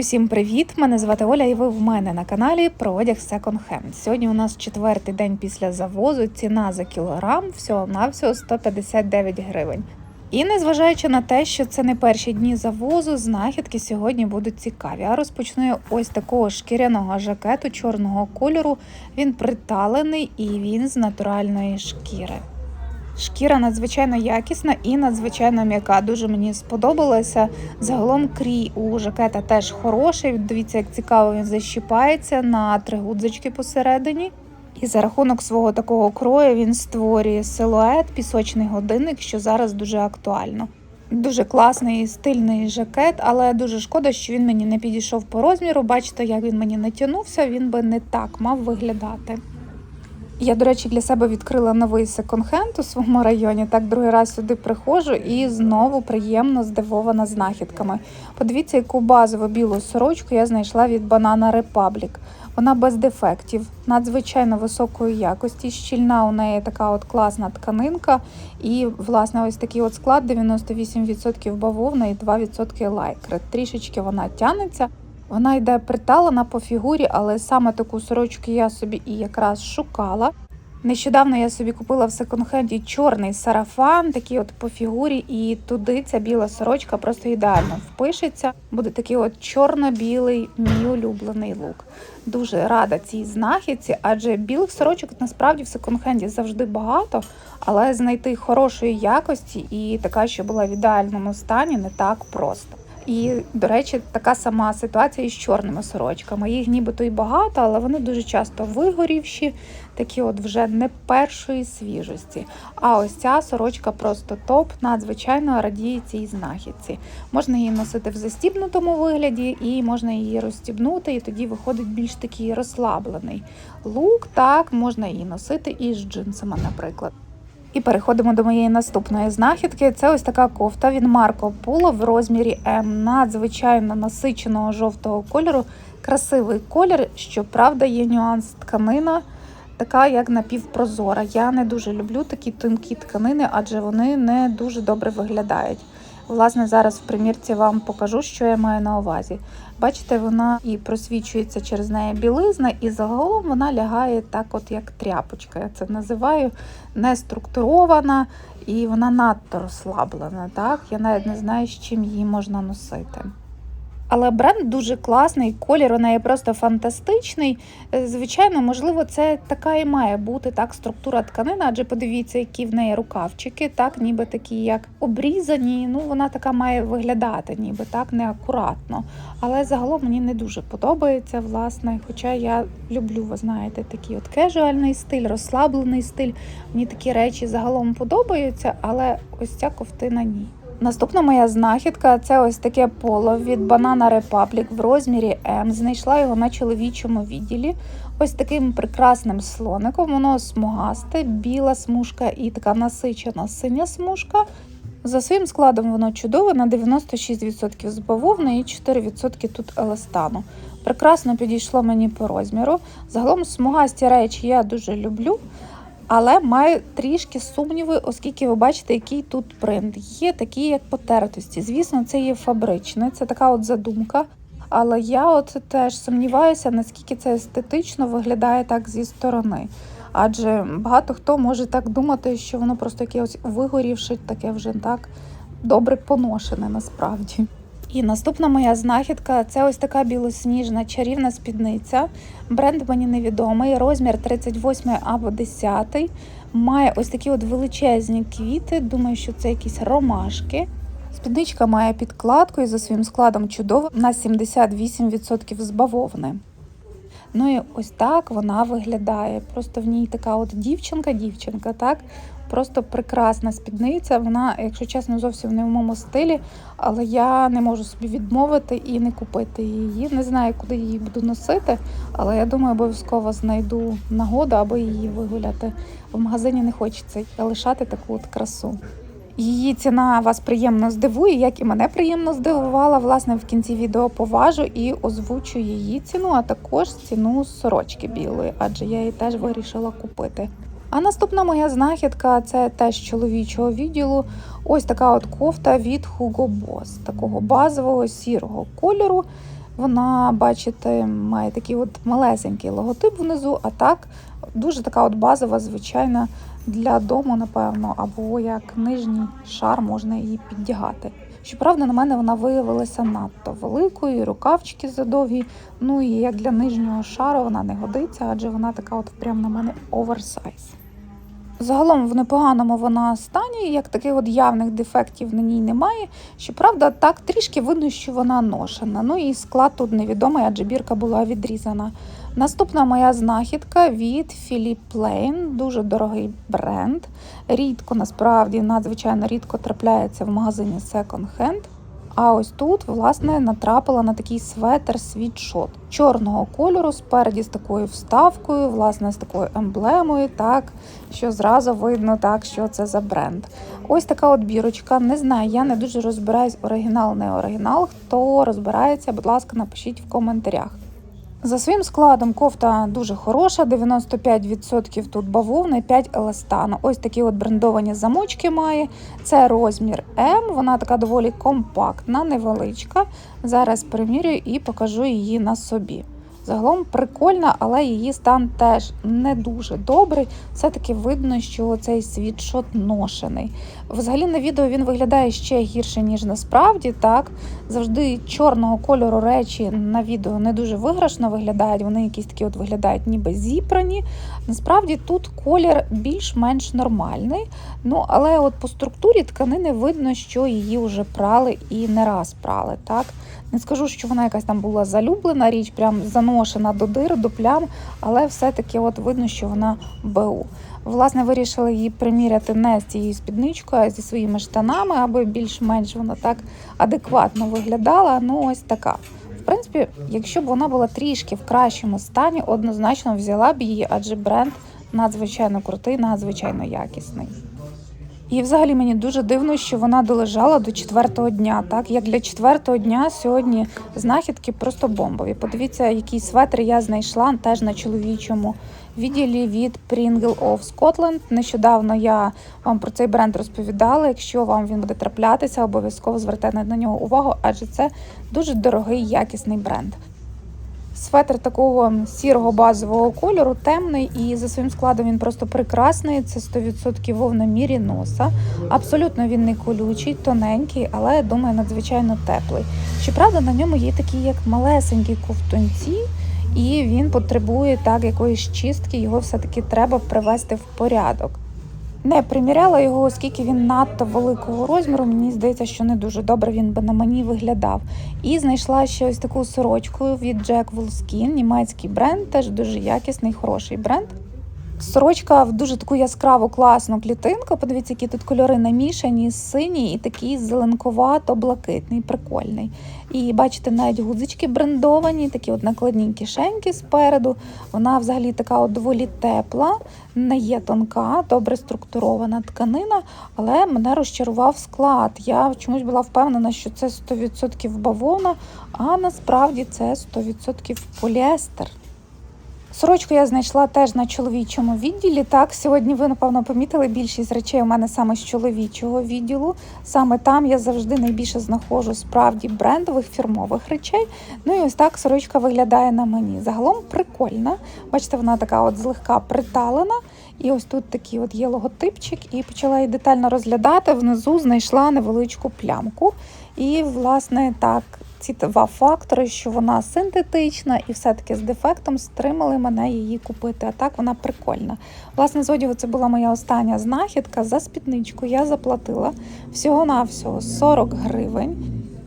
Усім привіт! Мене звати Оля, і ви в мене на каналі про одяг Second Hand. Сьогодні у нас четвертий день після завозу. Ціна за кілограм всього навсього 159 гривень. І незважаючи на те, що це не перші дні завозу, знахідки сьогодні будуть цікаві. А розпочну я ось такого шкіряного жакету чорного кольору. Він приталений і він з натуральної шкіри. Шкіра надзвичайно якісна і надзвичайно м'яка. Дуже мені сподобалося. Загалом крій у жакета теж хороший. Дивіться, як цікаво він защіпається на три гудзички посередині. І за рахунок свого такого крою він створює силует, пісочний годинник, що зараз дуже актуально. Дуже класний стильний жакет, але дуже шкода, що він мені не підійшов по розміру. Бачите, як він мені натягнувся, він би не так мав виглядати. Я, до речі, для себе відкрила новий секонд-хенд у своєму районі. Так другий раз сюди приходжу і знову приємно здивована знахідками. Подивіться, яку базову білу сорочку я знайшла від Banana Republic. Вона без дефектів, надзвичайно високої якості. Щільна у неї така от класна тканинка. І, власне, ось такий от склад: 98% бавовна і 2% лайкри. Трішечки вона тянеться. Вона йде приталена по фігурі, але саме таку сорочку я собі і якраз шукала. Нещодавно я собі купила в секонд-хенді чорний сарафан, такий от по фігурі, і туди ця біла сорочка просто ідеально впишеться. Буде такий от чорно-білий, мій улюблений лук. Дуже рада цій знахідці, адже білих сорочок насправді в секонд-хенді завжди багато, але знайти хорошої якості і така, що була в ідеальному стані, не так просто. І, до речі, така сама ситуація із чорними сорочками. Їх нібито і багато, але вони дуже часто вигорівші, такі от вже не першої свіжості. А ось ця сорочка просто топ, надзвичайно радіє цій знахідці. Можна її носити в застібнутому вигляді, і можна її розстібнути, і тоді виходить більш такий розслаблений лук. Так, можна її носити і з джинсами, наприклад. І переходимо до моєї наступної знахідки. Це ось така кофта від Марко Поло в розмірі М надзвичайно насиченого жовтого кольору. Красивий колір, щоправда, є нюанс тканина, така як напівпрозора. Я не дуже люблю такі тонкі тканини, адже вони не дуже добре виглядають. Власне, зараз в примірці вам покажу, що я маю на увазі. Бачите, вона і просвічується через неї білизна, і загалом вона лягає так, от як тряпочка. Я це називаю не структурована і вона надто розслаблена. Так? Я навіть не знаю, з чим її можна носити. Але бренд дуже класний, колір у неї просто фантастичний. Е, Звичайно, можливо, це така і має бути так структура тканини, адже подивіться, які в неї рукавчики, так, ніби такі, як обрізані. Ну, вона така має виглядати, ніби так неакуратно. Але загалом мені не дуже подобається, власне. Хоча я люблю, ви знаєте, такий от кежуальний стиль, розслаблений стиль. Мені такі речі загалом подобаються, але ось ця ковтина ні. Наступна моя знахідка це ось таке поло від Banana Republic в розмірі М. Знайшла його на чоловічому відділі. Ось таким прекрасним слоником. Воно смугасте, біла смужка і така насичена синя смужка. За своїм складом воно чудове на 96% з бавовни і 4% тут еластану. Прекрасно підійшло мені по розміру. Загалом смугасті речі я дуже люблю. Але маю трішки сумніви, оскільки ви бачите, який тут принт. Є такі, як потертості. Звісно, це є фабричне, це така от задумка. Але я от теж сумніваюся, наскільки це естетично виглядає так зі сторони. Адже багато хто може так думати, що воно просто яке ось вигорівше, таке вже так добре поношене насправді. І наступна моя знахідка це ось така білосніжна чарівна спідниця. Бренд мені невідомий, розмір 38 або 10. Має ось такі от величезні квіти. Думаю, що це якісь ромашки. Спідничка має підкладку і за своїм складом чудово на 78% з. Ну і ось так вона виглядає. Просто в ній така от дівчинка-дівчинка, так? Просто прекрасна спідниця. Вона, якщо чесно, зовсім не в моєму стилі, але я не можу собі відмовити і не купити її. Не знаю, куди її буду носити, але я думаю, обов'язково знайду нагоду, аби її вигуляти. В магазині не хочеться лишати таку от красу. Її ціна вас приємно здивує, як і мене приємно здивувала. Власне, в кінці відео поважу і озвучу її ціну, а також ціну сорочки білої, адже я її теж вирішила купити. А наступна моя знахідка це теж чоловічого відділу. Ось така от кофта від Hugo Boss, такого базового сірого кольору. Вона, бачите, має такий от малесенький логотип внизу, а так дуже така от базова, звичайна для дому, напевно, або як нижній шар можна її піддягати. Щоправда, на мене вона виявилася надто великою, і рукавчики задовгі. Ну і як для нижнього шару вона не годиться, адже вона така от прям на мене оверсайз. Загалом в непоганому вона стані, як таких от явних дефектів на ній немає. Щоправда, так трішки видно, що вона ношена. Ну і склад тут невідомий, адже бірка була відрізана. Наступна моя знахідка від Philip Plain, дуже дорогий бренд. Рідко, насправді, надзвичайно рідко трапляється в магазині Second Hand. А ось тут, власне, натрапила на такий светр світшот чорного кольору, спереді з такою вставкою, власне, з такою емблемою, так що зразу видно, так що це за бренд. Ось така от бірочка. Не знаю, я не дуже розбираюсь, оригінал, не оригінал. Хто розбирається, будь ласка, напишіть в коментарях. За своїм складом кофта дуже хороша, 95% тут бавовни, 5 еластану. Ось такі от брендовані замочки має. Це розмір М, вона така доволі компактна, невеличка. Зараз примірюю і покажу її на собі. Загалом прикольна, але її стан теж не дуже добрий. Все-таки видно, що цей світшот ношений. Взагалі на відео він виглядає ще гірше, ніж насправді. Так завжди чорного кольору речі на відео не дуже виграшно виглядають. Вони якісь такі от виглядають, ніби зібрані. Насправді тут колір більш-менш нормальний. Ну але от по структурі тканини видно, що її вже прали і не раз прали. Так не скажу, що вона якась там була залюблена річ, прям заношена до дир, до плям, але все-таки от видно, що вона БУ. Власне, вирішила її приміряти не з цією спідничкою, а зі своїми штанами, аби більш-менш вона так адекватно виглядала. Ну, ось така. В принципі, якщо б вона була трішки в кращому стані, однозначно взяла б її, адже бренд надзвичайно крутий, надзвичайно якісний. І взагалі мені дуже дивно, що вона долежала до четвертого дня. Так як для четвертого дня сьогодні знахідки просто бомбові. Подивіться, який светр я знайшла теж на чоловічому відділі від Pringle of Scotland. Нещодавно я вам про цей бренд розповідала. Якщо вам він буде траплятися, обов'язково звертайте на нього увагу, адже це дуже дорогий якісний бренд. Светр такого сірого базового кольору, темний, і за своїм складом він просто прекрасний. Це 100% вовна мірі носа. Абсолютно він не колючий, тоненький, але думаю, надзвичайно теплий. Щоправда, на ньому є такі як малесенькі ковтунці, і він потребує так якоїсь чистки. Його все-таки треба привести в порядок. Не приміряла його, оскільки він надто великого розміру. Мені здається, що не дуже добре він би на мені виглядав. І знайшла ще ось таку сорочку від Jack Wolfskin, німецький бренд, теж дуже якісний, хороший бренд. Сорочка в дуже таку яскраву, класну клітинку. Подивіться, які тут кольори намішані, синій і такий зеленковато-блакитний, прикольний. І бачите, навіть гудзички брендовані, такі от накладні кишеньки спереду. Вона взагалі така от доволі тепла, не є тонка, добре структурована тканина, але мене розчарував склад. Я чомусь була впевнена, що це 100% бавовна, а насправді це 100% поліестер. Сорочку я знайшла теж на чоловічому відділі. Так, сьогодні ви, напевно, помітили більшість речей у мене саме з чоловічого відділу. Саме там я завжди найбільше знаходжу справді брендових фірмових речей. Ну і ось так сорочка виглядає на мені. Загалом прикольна. Бачите, вона така от злегка приталена. І ось тут такий от є логотипчик, і почала її детально розглядати. Внизу знайшла невеличку плямку. І, власне, так, ці два фактори, що вона синтетична і все-таки з дефектом стримали мене її купити. А так вона прикольна. Власне, з одягу це була моя остання знахідка. За спідничку я заплатила всього-навсього 40 гривень.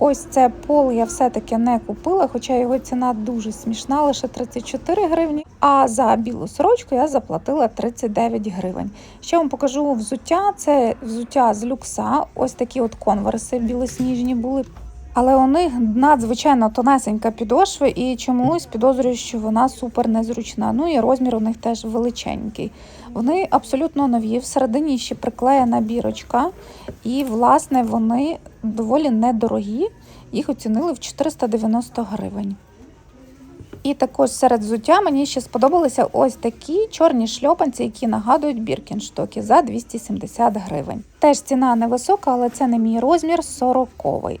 Ось це пол я все-таки не купила, хоча його ціна дуже смішна, лише 34 гривні. А за білу сорочку я заплатила 39 гривень. Ще вам покажу взуття. Це взуття з люкса. Ось такі от конверси білосніжні були. Але у них надзвичайно тонесенька підошва, і чомусь підозрюю, що вона супер незручна. Ну і розмір у них теж величенький. Вони абсолютно нові. Всередині ще приклеєна бірочка, і, власне, вони доволі недорогі. Їх оцінили в 490 гривень. І також серед взуття мені ще сподобалися ось такі чорні шльопанці, які нагадують біркінштоки за 270 гривень. Теж ціна невисока, але це не мій розмір 40-й.